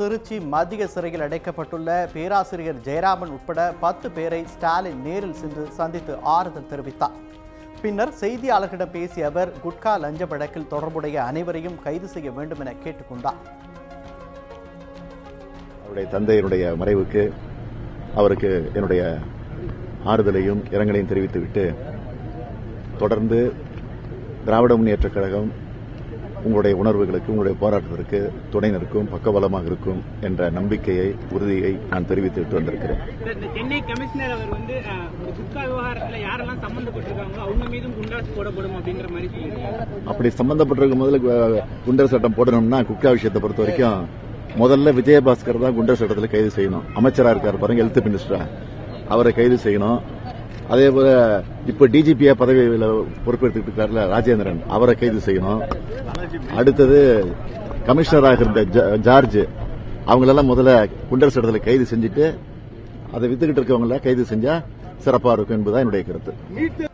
திருச்சி மத்திய சிறையில் அடைக்கப்பட்டுள்ள பேராசிரியர் ஜெயராமன் உட்பட பத்து பேரை ஸ்டாலின் நேரில் சென்று சந்தித்து ஆறுதல் தெரிவித்தார். பின்னர் செய்தியாளர்களிடம் பேசிய அவர் குட்கா லஞ்ச வழக்கில் தொடர்புடைய அனைவரையும் கைது செய்ய வேண்டும் என கேட்டுக்கொண்டார். அவருடைய தந்தையினுடைய மறைவுக்கு அவருக்கு என்னுடைய ஆறுதலையும் இரங்கலையும் தெரிவித்துவிட்டு தொடர்ந்து திராவிட முன்னேற்றக் கழகம் உங்களுடைய உணர்வுகளுக்கு உங்களுடைய போராட்டத்திற்கு துணை நிற்கும் பக்கபலமாக இருக்கும் என்ற நம்பிக்கையை உறுதியை நான் தெரிவித்துவிட்டு வந்திருக்கிறேன். சார், இந்த சென்னை கமிஷனர் அவர் வந்து அஹ், இந்த குட்கா விவகாரத்துல யாரெல்லாம் சம்பந்தப்பட்டிருக்காங்களோ அவங்க மீதும் குண்டாசு போடப்படும் அப்படிங்கிற மாதிரி சொல்லியிருக்காங்க. அப்படி சம்பந்தப்பட்டிருக்கும் முதல்ல குண்டர் சட்டம் போடணும்னா குட்கா விஷயத்தை பொறுத்த வரைக்கும் முதல்ல விஜயபாஸ்கர் தான் குண்டர் சட்டத்தில் கைது செய்யணும். அமைச்சரா இருக்கார் பாருங்க ஹெல்த் மினிஸ்டரா அவரை கைது செய்யணும். அதே போல இப்ப டிஜிபியா பதவியில் பொறுப்பேற்றுக்கிட்டு இருக்காருல ராஜேந்திரன் அவரை கைது செய்யணும். அடுத்தது கமிஷனராக இருந்த ஜார்ஜ் அவங்களெல்லாம் முதல்ல குண்டர் சட்டத்தில் கைது செஞ்சுட்டு அதை வித்துக்கிட்டு இருக்கவங்கள கைது செஞ்சா சிறப்பா இருக்கும் என்பதுதான் என்னுடைய கருத்து.